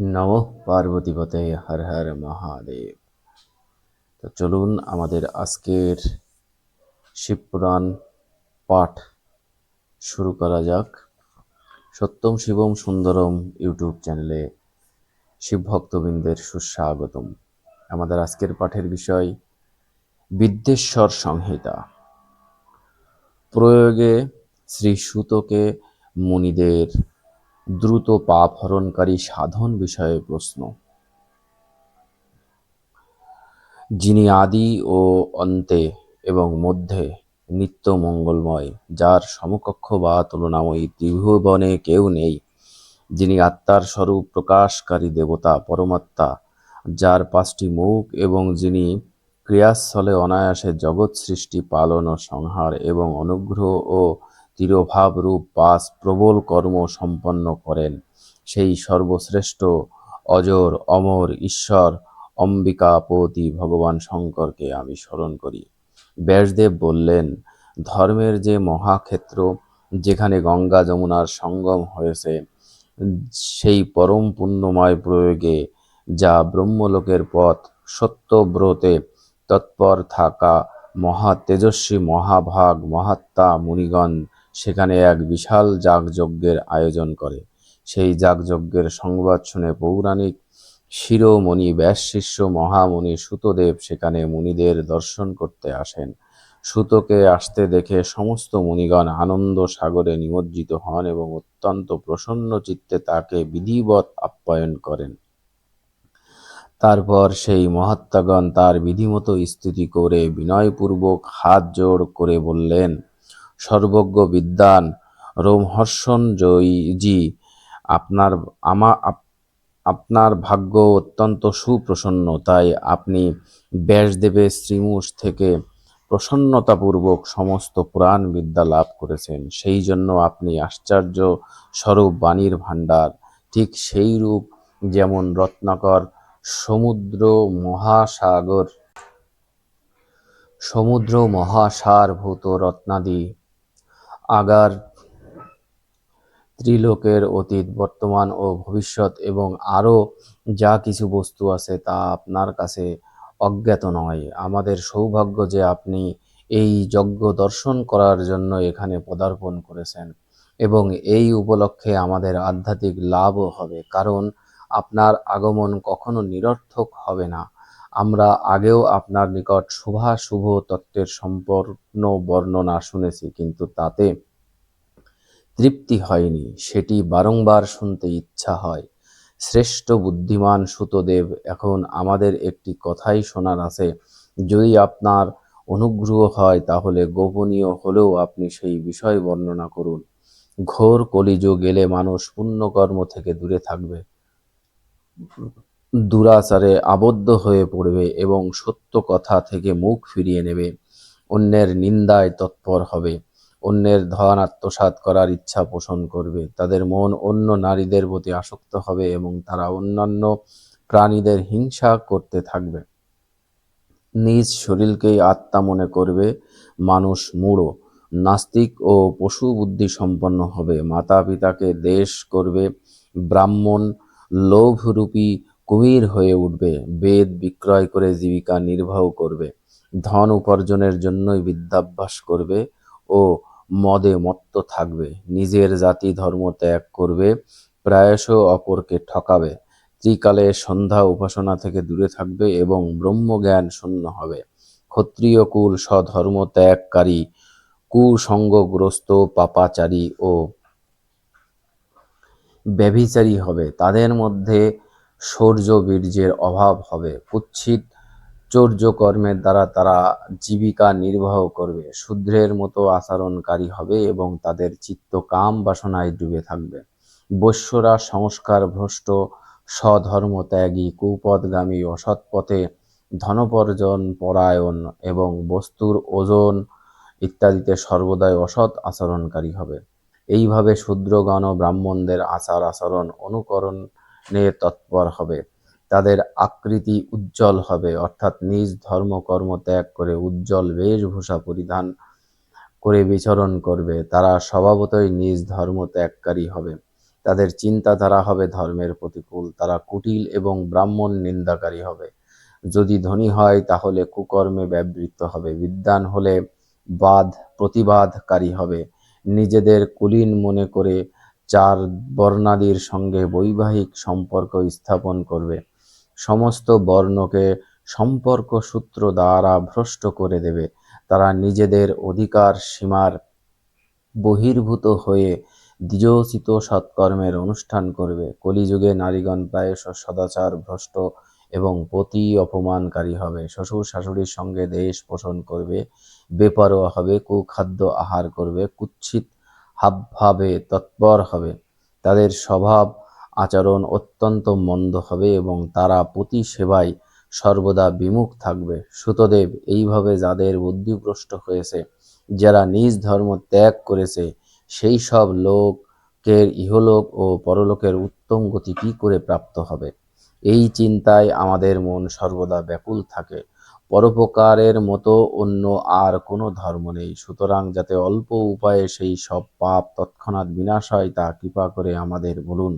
নমঃ পার্বতীপতে হর হর মহাদেব। তো চলুন আমাদের আজকের শিবপুরাণ পাঠ শুরু করা যাক। সত্যম শিবম সুন্দরম ইউটিউব চ্যানেলে শিব ভক্তবৃন্দের সুস্বাগতম। আমাদের আজকের পাঠের বিষয় বিদ্যেশ্বর সংহিতা। প্রয়োগে শ্রী সুতকে মুনিদের দ্রুত পাপ হরণকারী সাধন বিষয়ে প্রশ্ন। যিনি আদি ও অন্তে এবং মধ্যে নিত্য মঙ্গলময়, যার সমকক্ষ বা তুলনাময়ী ত্রিভুবনে কেউ নেই, যিনি আত্মার স্বরূপ প্রকাশকারী দেবতা পরমাত্মা, যার পাঁচটি মুখ এবং যিনি ক্রিয়াস্থলে অনায়াসে জগৎ সৃষ্টি, পালন ও সংহার এবং অনুগ্রহ ও তিরোভাব রূপ পাঁচ প্রবল কর্ম সম্পন্ন করেন। সেই সর্বশ্রেষ্ঠ অজর, অমর ঈশ্বর অম্বিকাপতি ভগবান শঙ্করকে আমি স্মরণ করি। ব্যাসদেব বললেন, ধর্মের যে মহাক্ষেত্র, যেখানে গঙ্গা যমুনার সঙ্গম হয়েছে, সেই পরম পুণ্যময় প্রয়োগে যা ব্রহ্মলোকের পথ, সত্যব্রতে তৎপর থাকা মহা তেজস্বী মহাভাগ মহাত্মা মুনিগণ সেখানে এক বিশাল যাগযজ্ঞের আয়োজন করে। সেই যাগযজ্ঞের সংবাদ শুনে পৌরাণিক শিরোমণি ব্যাস শিষ্য মহামুনি সুতদেব সেখানে মুনিদের দর্শন করতে আসেন। সুতকে আসতে দেখে সমস্ত মুনিগণ আনন্দ সাগরে নিমজ্জিত হন এবং অত্যন্ত প্রসন্ন চিত্তে তাকে বিধিবৎ আপ্যায়ন করেন। তারপর সেই মহাত্মাগণ তার বিধিমতো স্তুতি করে বিনয়পূর্বক হাত জোড় করে বললেন সর্বজ্ঞ বিদ্যান রোমহর্ষণ জয়ী আপনার আমা আপনার ভাগ্য অত্যন্ত সুপ্রসন্ন, তাই আপনি ব্যাসদেবের শ্রীমুষ থেকে প্রসন্নতাপূর্বক সমস্ত পুরাণ বিদ্যা লাভ করেছেন। সেই জন্য আপনি আশ্চর্য স্বরূপ বাণীর ভাণ্ডার। ঠিক সেই রূপ যেমন রত্নাকর সমুদ্র মহাসাগর, সমুদ্র মহাসারভূত রত্নাদি আগার ত্রিলোকের অতীত, বর্তমান ও ভবিষ্যৎ এবং আরও যা কিছু বস্তু আছে তা আপনার কাছে অজ্ঞাত নয়। আমাদের সৌভাগ্য যে আপনি এই যজ্ঞ দর্শন করার জন্য এখানে পদার্পণ করেছেন এবং এই উপলক্ষে আমাদের আধ্যাত্মিক লাভও হবে, কারণ আপনার আগমন কখনো নিরর্থক হবে না। আমরা আগেও আপনার নিকট শুভাশুভ তত্ত্বের সম্পূর্ণ বর্ণনা শুনেছি, কিন্তু তাতে তৃপ্তি হয়নি। সেটি বারংবার শুনতে ইচ্ছা হয়। শ্রেষ্ঠ বুদ্ধিমান সুতদেব এখন আমাদের একটি কথাই শোনার আছে। যদি আপনার অনুগ্রহ হয়, তাহলে গোপনীয় হলেও আপনি সেই বিষয় বর্ণনা করুন। ঘোর কলিযুগ গেলে মানুষ পুণ্যকর্ম থেকে দূরে থাকবে। দুরাচারে আবদ্ধ হয়ে পড়বে এবং সত্য কথা থেকে মুখ ফিরিয়ে নেবে। অন্যের নিন্দায় তৎপর হবে। অন্যের ধন আত্মসাৎ করার ইচ্ছা পোষণ করবে। তাদের মন অন্য নারীদের প্রতি আসক্ত হবে এবং তারা অন্যান্য প্রাণীদের হিংসা করতে থাকবে। নিজ শরীরকেই আত্মা মনে করবে, মানুষ মূঢ়, নাস্তিক ও পশু বুদ্ধি সম্পন্ন হবে। মাতা পিতাকে দেশ করবে, ব্রাহ্মণ, লোভরূপী কুমির হয়ে উঠবে, বেদ বিক্রয় করে জীবিকা নির্বাহ করবে, ধন উপার্জনের জন্যই বিদ্যাভ্যাস করবে ও মদে মত্ত থাকবে, নিজের জাতি ধর্ম ত্যাগ করবে, প্রায়শ অপরকে ঠকাবে, ত্রিকালে সন্ধ্যা উপাসনা থেকে দূরে থাকবে এবং ব্রহ্মজ্ঞান শূন্য হবে। ক্ষত্রিয় কুল স্বধর্ম ত্যাগকারী কুসঙ্গগ্রস্ত পাপাচারী ও ব্যভিচারী হবে। তাদের মধ্যে শৌর্য বীর্যের অভাব হবে। কুৎসিত চৌর্যকর্মের দ্বারা তারা জীবিকা নির্বাহ করবে। শূদ্রের মতো আচরণকারী হবে এবং তাদের চিত্ত কাম বাসনায় ডুবে থাকবে। বৈশ্যরা সংস্কার ভ্রষ্ট, স্বধর্ম ত্যাগী, কুপদগামী অসৎ পথে ধনপর্জন পরায়ণ এবং বস্তুর ওজন ইত্যাদিতে সর্বদাই অসৎ আচরণকারী হবে। এইভাবে শূদ্রগণ ব্রাহ্মণদের আচার আচরণ অনুকরণে তৎপর হবে। তাদের আকৃতি উজ্জ্বল হবে, অর্থাৎ নিজ ধর্ম কর্ম ত্যাগ করে উজ্জ্বল বেশভূষা পরিধান করে বিচরণ করবে। তারা স্বভাবতই নিজ ধর্ম ত্যাগকারী হবে। তাদের চিন্তাধারা হবে ধর্মের প্রতিকূল। তারা কুটিল এবং ব্রাহ্মণ নিন্দাকারী হবে। যদি ধনী হয়, তাহলে কুকর্মে ব্যবহৃত হবে। বিদ্বান হলে বাদ প্রতিবাদকারী হবে। নিজেদের কুলীন মনে করে চার বর্ণাদির সঙ্গে বৈবাহিক সম্পর্ক স্থাপন করবে। সমস্ত বর্ণকে সম্পর্ক সূত্র দ্বারা ভ্রষ্ট করে দেবে। তারা নিজেদের অধিকার সীমার বহির্ভূত হয়ে দ্বিজোচিত সৎকর্মের অনুষ্ঠান করবে। কলিযুগে নারীগণ প্রায়শ সদাচার ভ্রষ্ট এবং পতি অপমানকারী হবে। শ্বশুর শাশুড়ির সঙ্গে দেশ পোষণ করবে, বেপরোয়া হবে, কুখাদ্য আহার করবে কুৎসিত হাবভাবে তৎপর হবে। তাদের স্বভাব, আচরণ অত্যন্ত মন্দ হবে এবং তারা পতি সেবায় সর্বদা বিমুখ থাকবে। সুতদেব এইভাবে যাদের বুদ্ধিভ্রষ্ট হয়েছে, যারা নিজ ধর্ম ত্যাগ করেছে, সেই সব লোকের ইহলোক ও পরলোকের উত্তম গতি কী করে প্রাপ্ত হবে? এই চিন্তায় আমাদের মন সর্বদা ব্যাকুল থাকে। পরোপকারের মতো অন্য আর কোনো ধর্ম নেই। সুতরাং যাতে অল্প উপায়ে সেই সব পাপ তৎক্ষণাৎ বিনাশ হয়, তা কৃপা করে আমাদের বলুন,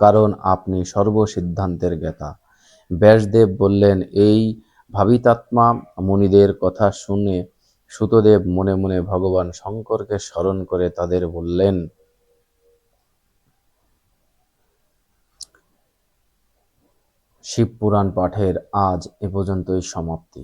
কারণ আপনি সর্বসিদ্ধান্তের জ্ঞাতা। ব্যাসদেব বললেন, এই ভাবিতাত্মা মুনিদের কথা শুনে সুতদেব মনে মনে ভগবান শঙ্করকে স্মরণ করে তাদের বললেন শিবপুরাণ পাঠের আজ এ পর্যন্তই সমাপ্তি।